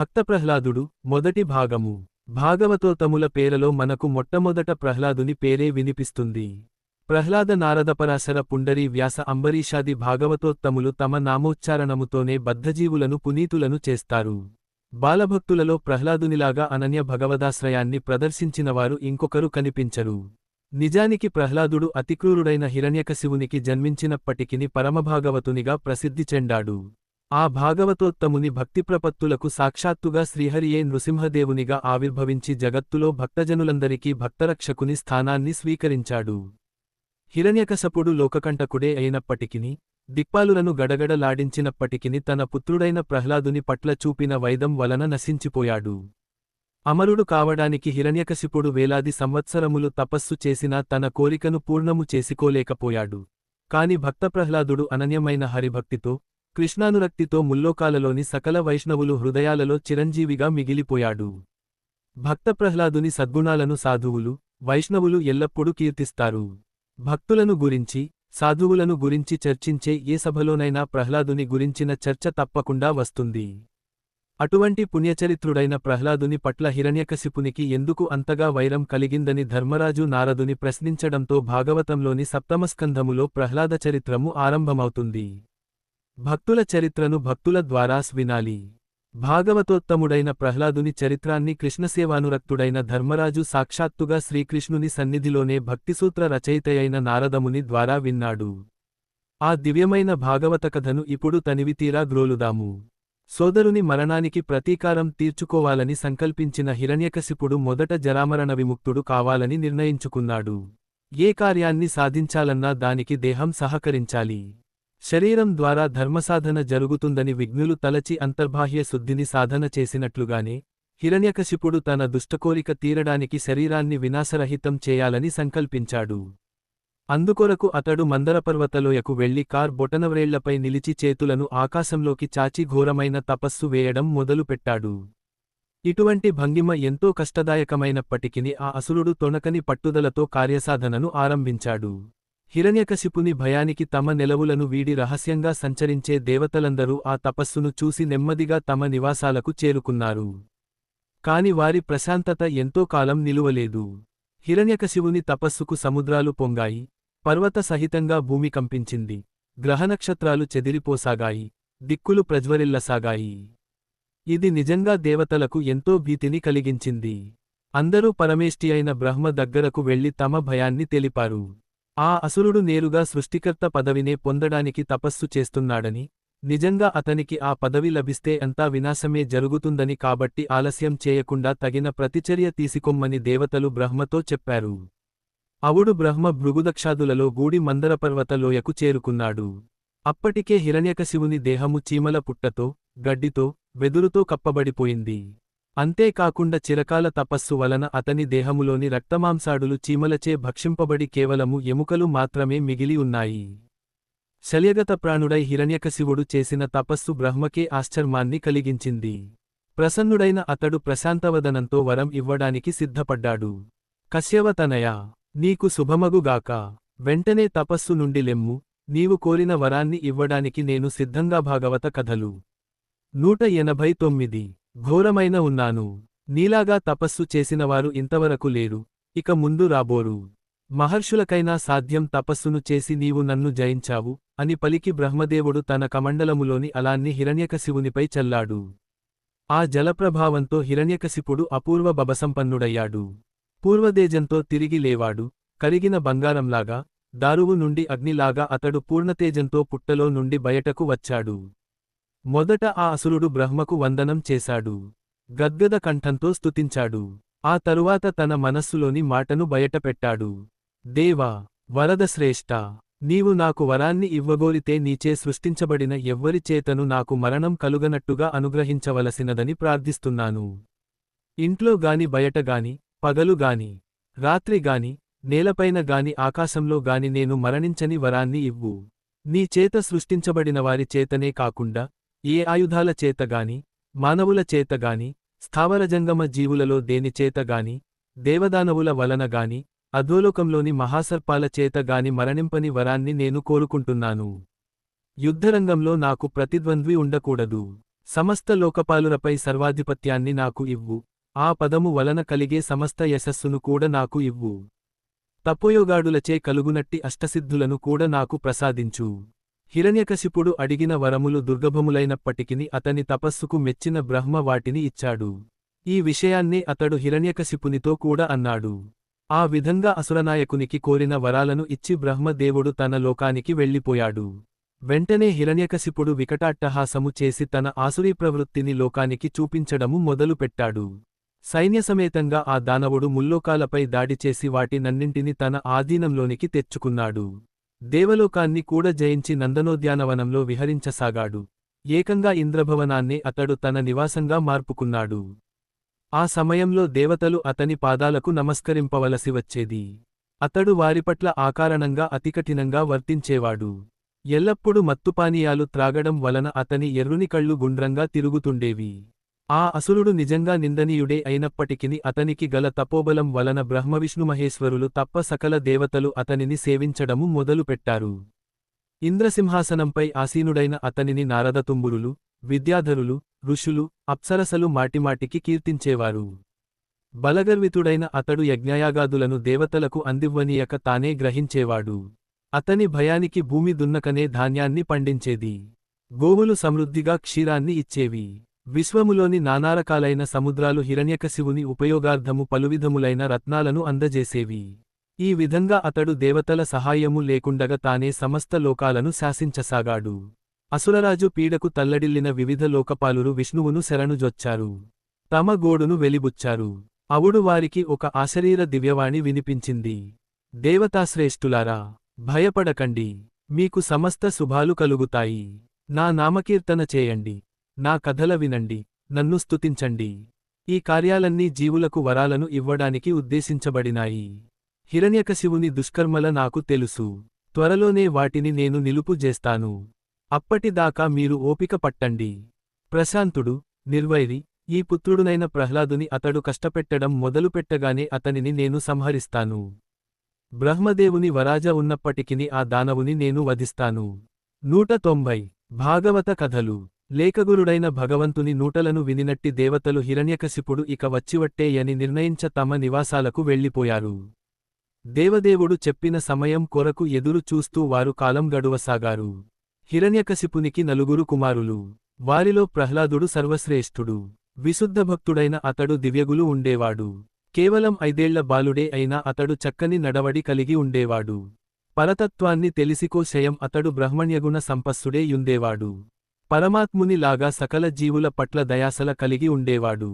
భక్తప్రహ్లాదుడు మొదటి భాగము. భాగవతోత్తముల పేరలో మనకు మొట్టమొదట ప్రహ్లాదుని పేరే వినిపిస్తుంది. ప్రహ్లాద నారదపరాశర పుండరీ వ్యాస అంబరీషాది భాగవతోత్తములు తమ నామోచ్చారణముతోనే బద్ధజీవులను పునీతులను చేస్తారు. బాలభక్తులలో ప్రహ్లాదునిలాగా అనన్య భగవదాశ్రయాన్ని ప్రదర్శించినవారు ఇంకొకరు కనిపించరు. నిజానికి ప్రహ్లాదుడు అతిక్రూరుడైన హిరణ్యకశివునికి జన్మించినప్పటికిని పరమభాగవతునిగా ప్రసిద్ధి చెండాడు ఆ భాగవతోత్తముని భక్తిప్రపత్తులకు సాక్షాత్తుగా శ్రీహరియే నృసింహదేవునిగా ఆవిర్భవించి జగత్తులో భక్తజనులందరికీ భక్తరక్షకుని స్థానాన్ని స్వీకరించాడు. హిరణ్యకశపుడు లోకకంటకుడే అయినప్పటికిని దిక్పాలులను గడగడలాడించినప్పటికిని తన పుత్రుడైన ప్రహ్లాదుని పట్ల చూపిన వైదం వలన నశించిపోయాడు. అమరుడు కావడానికి హిరణ్యకశిపుడు వేలాది సంవత్సరములు తపస్సు చేసినా తన కోరికను పూర్ణము చేసుకోలేకపోయాడు. కాని భక్తప్రహ్లాదుడు అనన్యమైన హరిభక్తితో కృష్ణానురక్తితో ముల్లోకాలలోని సకల వైష్ణవులు హృదయాలలో చిరంజీవిగా మిగిలిపోయాడు. భక్తప్రహ్లాదుని సద్గుణాలను సాధువులు వైష్ణవులు ఎల్లప్పుడూ కీర్తిస్తారు. భక్తులను గురించి సాధువులను గురించి చర్చించే ఏ సభలోనైనా ప్రహ్లాదుని గురించిన చర్చ తప్పకుండా వస్తుంది. అటువంటి పుణ్యచరిత్రుడైన ప్రహ్లాదుని పట్ల హిరణ్యకశిపునికి ఎందుకు అంతగా వైరం కలిగిందని ధర్మరాజు నారదుని ప్రశ్నించడంతో భాగవతంలోని సప్తమస్కంధములో ప్రహ్లాద చరిత్రము ఆరంభమవుతుంది. భక్తుల చరిత్రను భక్తుల ద్వారా వినాలి భాగవతోత్తముడైన ప్రహ్లాదుని చరిత్రాన్ని కృష్ణసేవానురక్తుడైన ధర్మరాజు సాక్షాత్తుగా శ్రీకృష్ణుని సన్నిధిలోనే భక్తిసూత్ర రచయితయైన నారదముని ద్వారా విన్నాడు. ఆ దివ్యమైన భాగవత కథను ఇప్పుడు తనివితీరా గ్రోలుదాము. సోదరుని మరణానికి ప్రతీకారం తీర్చుకోవాలని సంకల్పించిన హిరణ్యకశిపుడు మొదట జరామరణ విముక్తుడు కావాలని నిర్ణయించుకున్నాడు. ఏ కార్యాన్ని సాధించాలన్నా దానికి దేహం సహకరించాలి. శరీరం ద్వారా ధర్మసాధన జరుగుతుందని విఘ్నులు తలచి అంతర్బాహ్య శుద్ధిని సాధన చేసినట్లుగానే హిరణ్యకశిపుడు తన దుష్టకోరిక తీరడానికి శరీరాన్ని వినాశరహితం చేయాలని సంకల్పించాడు. అందుకొరకు అతడు మందరపర్వతలోయకు వెళ్ళి కార్ బొటనవ్రేళ్ళపై నిలిచి చేతులను ఆకాశంలోకి చాచి ఘోరమైన తపస్సు వేయడం మొదలుపెట్టాడు. ఇటువంటి భంగిమ ఎంతో కష్టదాయకమైనప్పటికిని ఆ అసురుడు తొణకని పట్టుదలతో కార్యసాధనను ఆరంభించాడు. హిరణ్యకశిపుని భయానికి తమ నెలవులను వీడి రహస్యంగా సంచరించే దేవతలందరూ ఆ తపస్సును చూసి నెమ్మదిగా తమ నివాసాలకు చేరుకున్నారు. కాని వారి ప్రశాంతత ఎంతో కాలం నిలువలేదు. హిరణ్యకశివుని తపస్సుకు సముద్రాలు పొంగాయి. పర్వత సహితంగా భూమి కంపించింది. గ్రహనక్షత్రాలు చెదిరిపోసాగాయి. దిక్కులు ప్రజ్వరిల్లసాగాయి. ఇది నిజంగా దేవతలకు ఎంతో భీతిని కలిగించింది. అందరూ పరమేష్టి అయిన బ్రహ్మ దగ్గరకు వెళ్ళి తమ భయాన్ని తెలిపారు. ఆ అసురుడు నేరుగా సృష్టికర్త పదవినే పొందడానికి తపస్సు చేస్తున్నాడని నిజంగా అతనికి ఆ పదవి లభిస్తే అంతా వినాశమే జరుగుతుందని కాబట్టి ఆలస్యం చేయకుండా తగిన ప్రతిచర్య తీసికొమ్మని దేవతలు బ్రహ్మతో చెప్పారు. అవుడు బ్రహ్మ భృగుదక్షాదులలో గూడి మందరపర్వత లోయకు చేరుకున్నాడు. అప్పటికే హిరణ్యకశివుని దేహము చీమల పుట్టతో గడ్డితో వెదురుతో కప్పబడిపోయింది. అంతేకాకుండా చిరకాల తపస్సు వలన అతని దేహములోని రక్తమాంసాడులు చీమలచే భక్షింపబడి కేవలము ఎముకలు మాత్రమే మిగిలి ఉన్నాయి. శల్యగత ప్రాణుడై హిరణ్యకశివుడు చేసిన తపస్సు బ్రహ్మకే ఆశ్చర్మాన్ని కలిగించింది. ప్రసన్నుడైన అతడు ప్రశాంతవదనంతో వరం ఇవ్వడానికి సిద్ధపడ్డాడు. కశ్యవతనయ నీకు శుభమగుగాక వెంటనే తపస్సు నుండి లెమ్ము. నీవు కోరిన వరాన్ని ఇవ్వడానికి నేను సిద్ధంగా భాగవత కథలు. నూట ఎనభై తొమ్మిది. ఘోరమైన ఉన్నాను. నీలాగా తపస్సు చేసినవారు ఇంతవరకు లేరు. ఇక ముందు రాబోరు. మహర్షులకైనా సాధ్యం తపస్సును చేసి నీవు నన్ను జయించావు అని పలికి బ్రహ్మదేవుడు తన కమండలములోని అలాన్ని హిరణ్యకశివునిపై చల్లాడు. ఆ జలప్రభావంతో హిరణ్యకశిపుడు అపూర్వ బబసంపన్నుడయ్యాడు పూర్వదేజంతో తిరిగి లేవాడు. కరిగిన బంగారంలాగా దారువు నుండి అగ్నిలాగా అతడు పూర్ణతేజంతో పుట్టలో నుండి బయటకు వచ్చాడు. మొదట ఆ అసురుడు బ్రహ్మకు వందనం చేశాడు. గద్గద కంఠంతో స్తుతించాడు. ఆ తరువాత తన మనస్సులోని మాటను బయటపెట్టాడు. దేవా వరదశ్రేష్ట నీవు నాకు వరాన్ని ఇవ్వగోరితే నీచే సృష్టించబడిన ఎవ్వరి చేతను నాకు మరణం కలుగనట్టుగా అనుగ్రహించవలసినదని ప్రార్థిస్తున్నాను. ఇంట్లో గాని బయటగాని పగలు గాని రాత్రి గాని నేలపైన గాని ఆకాశంలో గాని నేను మరణించని వరాన్ని ఇవ్వు. నీ చేత సృష్టించబడిన వారి చేతనే కాకుండా ఏ ఆయుధాల చేతగాని మానవుల చేతగాని స్థావరజంగమ జీవులలో దేని చేతగాని దేవదానవుల వలనగాని అధోలోకంలోని మహాసర్పాల చేతగాని మరణింపని వరాన్ని నేను కోరుకుంటున్నాను. యుద్ధరంగంలో నాకు ప్రతిద్వంద్వి ఉండకూడదు. సమస్త లోకపాలురపై సర్వాధిపత్యాన్ని నాకు ఇవ్వు. ఆ పదము వలన కలిగే సమస్త యశస్సును కూడా నాకు ఇవ్వు. తపోయోగాడులచే కలుగునట్టి అష్టసిద్ధులను కూడా నాకు ప్రసాదించు. హిరణ్యకశిపుడు అడిగిన వరములు దుర్గభములైనప్పటికిని అతని తపస్సుకు మెచ్చిన బ్రహ్మ వాటిని ఇచ్చాడు. ఈ విషయాన్నే అతడు హిరణ్యకశిపునితో కూడా అన్నాడు. ఆ విధంగా అసురనాయకునికి కోరిన వరాలను ఇచ్చి బ్రహ్మదేవుడు తన లోకానికి వెళ్ళిపోయాడు. వెంటనే హిరణ్యకశిపుడు వికటాట్టహాసము చేసి తన ఆసురీ ప్రవృత్తిని లోకానికి చూపించడము మొదలుపెట్టాడు. సైన్యసమేతంగా ఆ దానవుడు ముల్లోకాలపై దాడి చేసి వాటినన్నింటిని తన ఆధీనంలోనికి తెచ్చుకున్నాడు. దేవలోకాన్ని కూడా జయించి నందనోద్యానవనంలో విహరించసాగాడు. ఏకంగా ఇంద్రభవనాన్నే అతడు తన నివాసంగా మార్పుకున్నాడు. ఆ సమయంలో దేవతలు అతని పాదాలకు నమస్కరింపవలసి వచ్చేది. అతడు వారిపట్ల ఆకారణంగా అతికఠినంగా వర్తించేవాడు. ఎల్లప్పుడూ మత్తుపానీయాలు త్రాగడం వలన అతని ఎర్రుని కళ్ళు గుండ్రంగా తిరుగుతుండేవి. ఆ అసురుడు నిజంగా నిందనీయుడే అయినప్పటికిని అతనికి గల తపోబలం వలన బ్రహ్మవిష్ణుమహేశ్వరులు తప్ప సకల దేవతలు అతనిని సేవించడము మొదలుపెట్టారు. ఇంద్రసింహాసనంపై ఆసీనుడైన అతనిని నారదతుంబురులు విద్యాధరులు ఋషులు అప్సరసలు మాటిమాటికి కీర్తించేవారు. బలగర్వితుడైన అతడు యజ్ఞయాగాదులను దేవతలకు అందివ్వనీయక తానే గ్రహించేవాడు. అతని భయానికి భూమి దున్నకనే ధాన్యాన్ని పండించేది. గోవులు సమృద్ధిగా క్షీరాన్ని ఇచ్చేవి. విశ్వములోని నానారకాలైన సముద్రాలు హిరణ్యకశివుని ఉపయోగార్థము పలువిధములైన రత్నాలను అందజేసేవి. ఈ విధంగా అతడు దేవతల సహాయము లేకుండగా తానే సమస్త లోకాలను శాసించసాగాడు. అసురరాజు పీడకు తల్లడిల్లిన వివిధ లోకపాలురు విష్ణువును శరణుజొచ్చారు. తమ గోడును వెలిబుచ్చారు. అవుడు వారికి ఒక ఆశరీర దివ్యవాణి వినిపించింది. దేవతాశ్రేష్ఠులారా భయపడకండి. మీకు సమస్త శుభాలు కలుగుతాయి. నా నామకీర్తన చేయండి. నా కథల వినండి నన్ను స్తుతించండి. ఈ కార్యాలన్నీ జీవులకు వరాలను ఇవ్వడానికి ఉద్దేశించబడినాయి. హిరణ్యకశివుని దుష్కర్మల నాకు తెలుసు. త్వరలోనే వాటిని నేను నిలుపు చేస్తాను. అప్పటిదాకా మీరు ఓపిక పట్టండి. ప్రశాంతుడు నిర్వైరి ఈ పుత్రుడునైన ప్రహ్లాదుని అతడు కష్టపెట్టడం మొదలుపెట్టగానే అతనిని నేను సంహరిస్తాను. బ్రహ్మదేవుని వరాజ ఉన్నప్పటికిని ఆ దానవుని నేను వధిస్తాను. నూట తొంభై భాగవత కథలు. లేఖగురుడైన భగవంతుని నూటలను వినినట్టి దేవతలు హిరణ్యకశిపుడు ఇక వచ్చివట్టేయని నిర్ణయించ తమ నివాసాలకు వెళ్ళిపోయారు. దేవదేవుడు చెప్పిన సమయం కొరకు ఎదురు చూస్తూ వారు కాలం గడువసాగారు. హిరణ్యకశిపునికి నలుగురు కుమారులు. వారిలో ప్రహ్లాదుడు సర్వశ్రేష్ఠుడు. విశుద్ధభక్తుడైన అతడు దివ్యగులు ఉండేవాడు. కేవలం ఐదేళ్ళ బాలుడే అయినా అతడు చక్కని నడవడి కలిగి ఉండేవాడు. పరతత్వాన్ని తెలిసికో శయం అతడు బ్రహ్మణ్యగుణ సంపస్సుడే యుండేవాడు. పరమాత్ముని లాగా సకల జీవుల పట్ల దయాసల కలిగి ఉండేవాడు.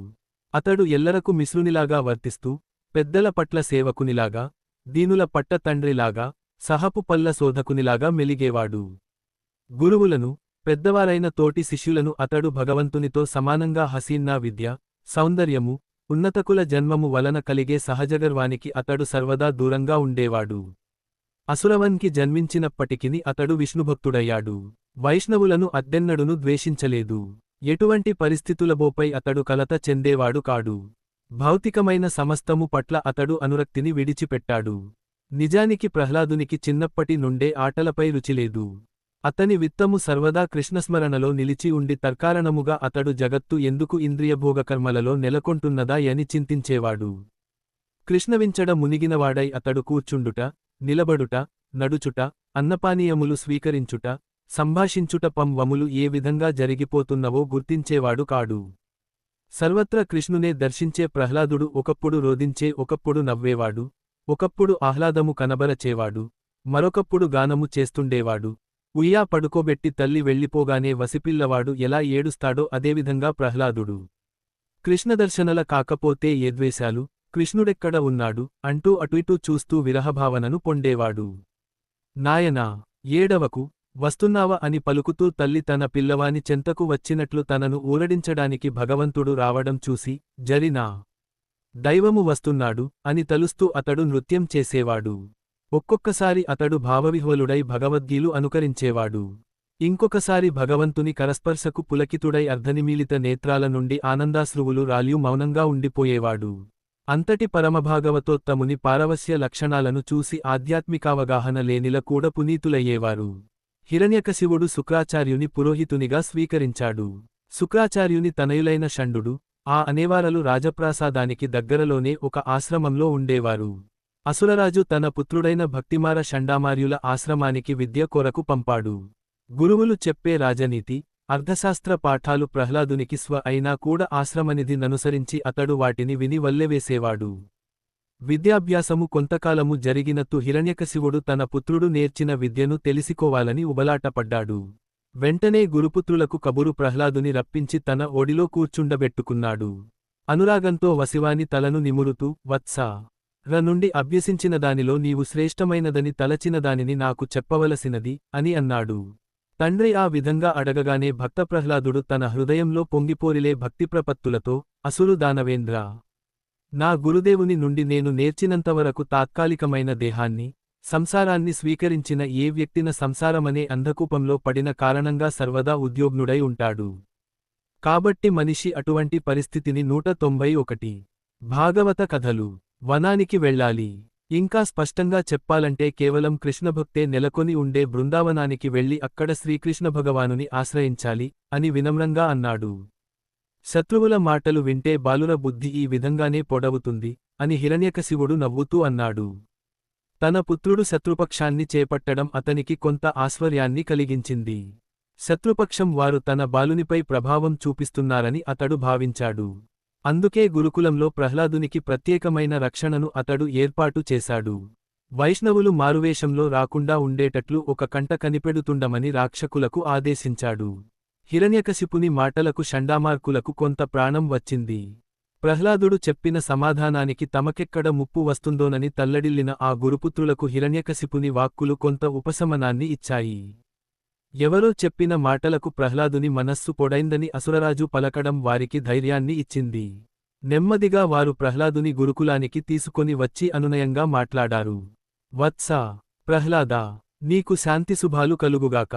అతడు ఎల్లరకు మిశ్రునిలాగా వర్తిస్తూ పెద్దల పట్ల సేవకునిలాగా దీనుల పట్ట తండ్రిలాగా సహపు పల్ల శోధకునిలాగా మెలిగేవాడు. గురువులను పెద్దవారైన తోటి శిష్యులను అతడు భగవంతునితో సమానంగా హసీన్నా విద్య సౌందర్యము ఉన్నతకుల జన్మము వలన కలిగే సహజగర్వానికి అతడు సర్వదా దూరంగా ఉండేవాడు. అసురవన్కి జన్మించినప్పటికిని అతడు విష్ణుభక్తుడయ్యాడు. వైష్ణవులను అద్దెన్నడును ద్వేషించలేదు. ఎటువంటి పరిస్థితులబోపై అతడు కలత చెందేవాడు కాడు. భౌతికమైన సమస్తము పట్ల అతడు అనురక్తిని విడిచిపెట్టాడు. నిజానికి ప్రహ్లాదునికి చిన్నప్పటి నుండే ఆటలపై రుచిలేదు. అతని విత్తము సర్వదా కృష్ణస్మరణలో నిలిచి ఉండి తర్కారణముగా అతడు జగత్తు ఎందుకు ఇంద్రియభోగకర్మలలో నెలకొంటున్నదా అని చింతించేవాడు. కృష్ణవించడ మునిగినవాడై అతడు కూర్చుండుట నిలబడుట నడుచుట అన్నపానీయములు స్వీకరించుట సంభాషించుట పంవములు ఏ విధంగా జరిగిపోతున్నవో గుర్తించేవాడు కాడు. సర్వత్ర కృష్ణునే దర్శించే ప్రహ్లాదుడు ఒకప్పుడు రోధించే ఒకప్పుడు నవ్వేవాడు. ఒకప్పుడు ఆహ్లాదము కనబరచేవాడు. మరొకప్పుడు గానము చేస్తుండేవాడు. ఉయ్యా పడుకోబెట్టి తల్లి వెళ్ళిపోగానే వసిపిల్లవాడు ఎలా ఏడుస్తాడో అదేవిధంగా ప్రహ్లాదుడు. కృష్ణదర్శనల కాకపోతే ఏద్వేశాలు? కృష్ణుడెక్కడ ఉన్నాడు? అంటూ అటుఇటూ చూస్తూ విరహభావనను పొండేవాడు నాయనా ఏడవకు వస్తున్నావా అని పలుకుతూ తల్లి తన పిల్లవాని చెంతకు వచ్చినట్లు తనను ఊరడించడానికి భగవంతుడు రావడం చూసి జరినా దైవము వస్తున్నాడు అని తలుస్తూ అతడు నృత్యం చేసేవాడు. ఒక్కొక్కసారి అతడు భావవిహ్వలుడై భగవద్గీలు అనుకరించేవాడు. ఇంకొకసారి భగవంతుని కరస్పర్శకు పులకితుడై అర్ధనిమీలిత నేత్రాల నుండి ఆనందాశ్రువులు రాల్యూ మౌనంగా ఉండిపోయేవాడు. అంతటి పరమభాగవతోత్తముని పారవస్య లక్షణాలను చూసి ఆధ్యాత్మికావగాహన లేనిల కూడా పునీతులయ్యేవారు. హిరణ్యకశివుడు శుక్రాచార్యుని పురోహితునిగా స్వీకరించాడు. శుక్రాచార్యుని తనయులైన షండు ఆ అనేవారలు రాజప్రాసాదానికి దగ్గరలోనే ఒక ఆశ్రమంలో ఉండేవారు. అసురరాజు తన పుత్రుడైన భక్తిమార షండామార్యుల ఆశ్రమానికి విద్య కొరకు పంపాడు. గురువులు చెప్పే రాజనీతి అర్థశాస్త్ర పాఠాలు ప్రహ్లాదునికి స్వ అయినా కూడా ఆశ్రమనిధిననుసరించి అతడు వాటిని విని వల్లెవేసేవాడు విద్యాభ్యాసము కొంతకాలము జరిగినత్తు హిరణ్యకశివుడు తన పుత్రుడు నేర్చిన విద్యను తెలిసికోవాలని ఉబలాటపడ్డాడు. వెంటనే గురుపుత్రులకు కబురు ప్రహ్లాదుని రప్పించి తన ఒడిలో కూర్చుండబెట్టుకున్నాడు. అనురాగంతో వసివాని తలను నిమురుతూ వత్సా! ర నుండి అభ్యసించిన దానిలో నీవు శ్రేష్టమైనదని తలచిన దానిని నాకు చెప్పవలసినది అని అన్నాడు. తండ్రి ఆ విధంగా అడగగానే భక్త ప్రహ్లాదుడు తన హృదయంలో పొంగిపోరిలే భక్తిప్రపత్తులతో అసురు దానవేంద్ర! నా గురుదేవుని నుండి నేను నేర్చినంతవరకు తాత్కాలికమైన దేహాన్ని సంసారాన్ని స్వీకరించిన ఏ వ్యక్తిన సంసారమనే అంధకూపంలో పడిన కారణంగా సర్వదా ఉద్యోగ్నుడై ఉంటాడు. కాబట్టి మనిషి అటువంటి పరిస్థితిని నూట తొంభై ఒకటి. భాగవత కథలు. వనానికి వెళ్ళాలి. ఇంకా స్పష్టంగా చెప్పాలంటే కేవలం కృష్ణభక్తే నెలకొని ఉండే బృందావనానికి వెళ్ళి అక్కడ శ్రీకృష్ణ భగవానుని ఆశ్రయించాలి అని వినమ్రంగా అన్నాడు. శత్రువుల మాటలు వింటే బాలుర బుద్ధి ఈ విధంగానే పొడవుతుంది అని హిరణ్యకశివుడు నవ్వుతూ అన్నాడు. తన పుత్రుడు శత్రుపక్షాన్ని చేపట్టడం అతనికి కొంత ఆశ్వర్యాన్ని కలిగించింది. శత్రుపక్షం వారు తన బాలునిపై ప్రభావం చూపిస్తున్నారని అతడు భావించాడు. అందుకే గురుకులంలో ప్రహ్లాదునికి ప్రత్యేకమైన రక్షణను అతడు ఏర్పాటు చేశాడు. వైష్ణవులు మారువేషంలో రాకుండా ఉండేటట్లు ఒక కంట కనిపెడుతుండమని రాక్షకులకు ఆదేశించాడు. హిరణ్యకశిపుని మాటలకు షండామార్కులకు కొంత ప్రాణం వచ్చింది. ప్రహ్లాదుడు చెప్పిన సమాధానానికి తమకెక్కడ ముప్పు వస్తుందోనని తల్లడిల్లిన ఆ గురుపుత్రులకు హిరణ్యకశిపుని వాక్కులు కొంత ఉపశమనాన్ని ఇచ్చాయి. ఎవరో చెప్పిన మాటలకు ప్రహ్లాదుని మనస్సు పొడైందని అసురరాజు పలకడం వారికి ధైర్యాన్ని ఇచ్చింది. నెమ్మదిగా వారు ప్రహ్లాదుని గురుకులానికి తీసుకొని వచ్చి అనునయంగా మాట్లాడారు. వత్సా ప్రహ్లాదా నీకు శాంతిశుభాలు కలుగుగాక.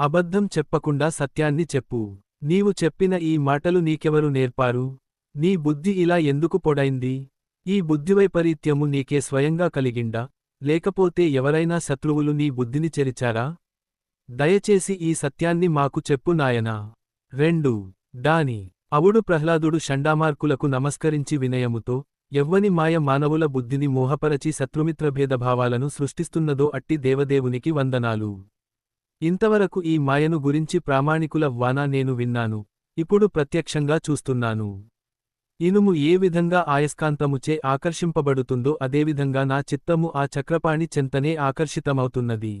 అబద్ధం చెప్పకుండా సత్యాన్ని చెప్పు. నీవు చెప్పిన ఈ మాటలు నీకెవరు నేర్పారు? నీ బుద్ధి ఇలా ఎందుకు పొడైంది? ఈ బుద్ధివైపరీత్యము నీకే స్వయంగా కలిగిండా? లేకపోతే ఎవరైనా శత్రువులు నీ బుద్ధిని చెరిచారా? దయచేసి ఈ సత్యాన్ని మాకు చెప్పు నాయనా. రెండు. దాని అవుడు ప్రహ్లాదుడు షండామార్కులకు నమస్కరించి వినయముతో ఎవ్వని మాయ మానవుల బుద్ధిని మోహపరచి శత్రుమిత్రభేదభావాలను సృష్టిస్తున్నదో అట్టి దేవదేవునికి వందనాలు. ఇంతవరకు ఈ మాయను గురించి ప్రామాణికుల వానా నేను విన్నాను ఇప్పుడు ప్రత్యక్షంగా చూస్తున్నాను. ఇనుము ఏ విధంగా ఆయస్కాంతముచే ఆకర్షింపబడుతుందో అదేవిధంగా నా చిత్తము ఆ చక్రపాణి చెంతనే ఆకర్షితమవుతున్నది.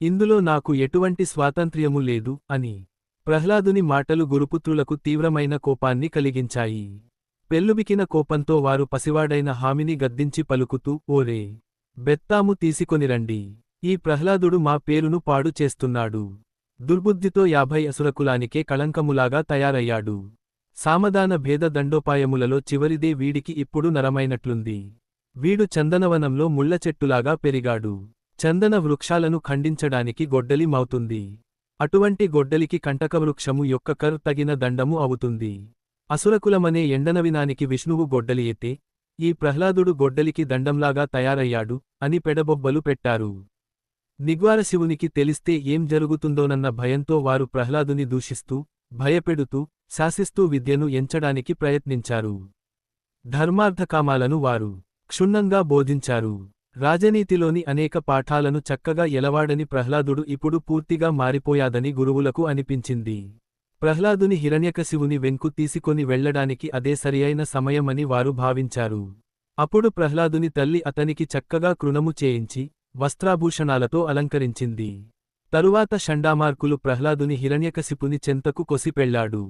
ఇందులో నాకు ఎటువంటి స్వాతంత్ర్యము లేదు అని ప్రహ్లాదుని మాటలు గురుపుత్రులకు తీవ్రమైన కోపాన్ని కలిగించాయి. పెల్లుబికిన కోపంతో వారు పసివాడైన హామిని గద్దించి పలుకుతూ ఓరే బెత్తాము తీసుకొనిరండి. ఈ ప్రహ్లాదుడు మా పేరును పాడు చేస్తున్నాడు. దుర్బుద్ధితో యాభై అసురకులానికే కళంకములాగా తయారయ్యాడు. సామదాన భేద దండోపాయములలో చివరిదే వీడికి ఇప్పుడు నరమైనట్లుంది. వీడు చందనవనంలో ముళ్ళ చెట్టులాగా పెరిగాడు. చందన వృక్షాలను ఖండించడానికి గొడ్డలి మౌతుంది. అటువంటి గొడ్డలికి కంటకవృక్షము యొక్క కర్ తగిన దండము అవుతుంది. అసురకులమనే ఎండనవినానికి విష్ణువు గొడ్డలి ఎత్తే ఈ ప్రహ్లాదుడు గొడ్డలికి దండంలాగా తయారయ్యాడు అని పెడబొబ్బలు పెట్టారు. నిగ్వారశివునికి తెలిస్తే ఏం జరుగుతుందోనన్న భయంతో వారు ప్రహ్లాదుని దూషిస్తూ భయపెడుతూ శాసిస్తూ విద్యను ఎంచడానికి ప్రయత్నించారు. ధర్మార్థకామాలను వారు క్షుణ్ణంగా బోధించారు. రాజనీతిలోని అనేక పాఠాలను చక్కగా ఎలవాడని ప్రహ్లాదుడు ఇప్పుడు పూర్తిగా మారిపోయాదని గురువులకు అనిపించింది. ప్రహ్లాదుని హిరణ్యకశివుని వెంకు తీసుకొని వెళ్ళడానికి అదే సరియైన సమయమని వారు భావించారు. అప్పుడు ప్రహ్లాదుని తల్లి అతనికి చక్కగా కృణము చేయించి వస్త్రాభూషణాలతో అలంకరించింది. తరువాత షండామార్కులు ప్రహ్లాదుని హిరణ్యకశిపుని చెంతకు కొసిపెళ్ళాడు